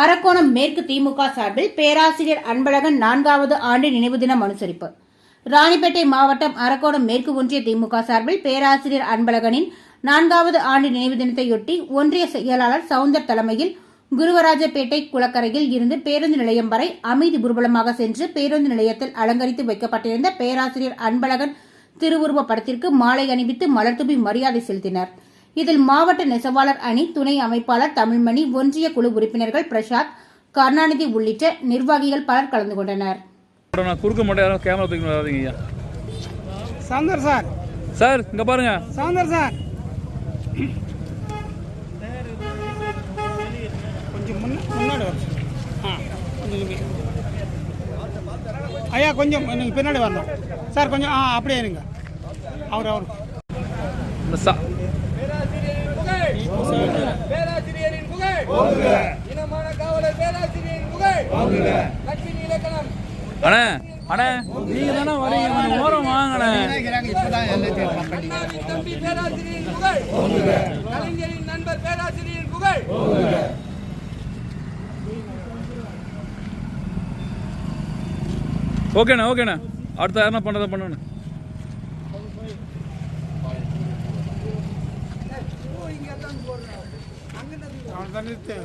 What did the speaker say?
அரக்கோணம் மேற்கு திமுக சார்பில் பேராசிரியர் அன்பழகன் நான்காவது ஆண்டு நினைவு தினம் அனுசரிப்பு. ராணிப்பேட்டை மாவட்டம் அரக்கோணம் மேற்கு ஒன்றிய திமுக சார்பில் பேராசிரியர் அன்பழகனின் நான்காவது ஆண்டு நினைவு தினத்தையொட்டி ஒன்றிய செயலாளர் சவுந்தர் தலைமையில் குருவராஜப்பேட்டை குளக்கரையில் இருந்து பேருந்து நிலையம் வரை அமைதி ஊர்வலமாக சென்று பேருந்து நிலையத்தில் அலங்கரித்து வைக்கப்பட்டிருந்த பேராசிரியர் அன்பழகன் திருவுருவ படத்திற்கு மாலை அணிவித்து மலர்தூவி மரியாதை செலுத்தினர். இதில் மாவட்ட நெசவாளர் அணி துணை அமைப்பாளர் தமிழ்மணி ஒன்றிய குழு உறுப்பினர்கள் பிரசாத் கருணாநிதி உள்ளிட்ட நிர்வாகிகள் பலர் கலந்து கொண்டனர். சார். சார் இங்கே பாருங்க. சவுந்தர் சார். கொஞ்சம் முன்ன முன்னாடி வரணும் ஆ கொஞ்சம் இங்கே. ஐயா கொஞ்சம் நீங்கள் பின்னாடி வரணும். சார் கொஞ்சம் ஆ அப்படியே இருங்க. அவர் அவர். பேராசிரியரின் புகழ். இனமான காவலர் பேராசிரியரின் புகழ். லட்சுமி இலக்கணம். அண்ணே அண்ணே. நீங்க தானே வரீங்க கொஞ்சம் ஓரம் வாங்கண்ணே. அண்ணாவின் தம்பி பேராசிரியரின் புகழ். கலைஞரின் நண்பர் பேராசிரியரின் புகழ். ஓகேண்ணே ஓகேண்ணே. அடுத்த யாருன்னா பண்ணுறதை பண்ணுண்ணே. அவர் தான் நிறுத்து.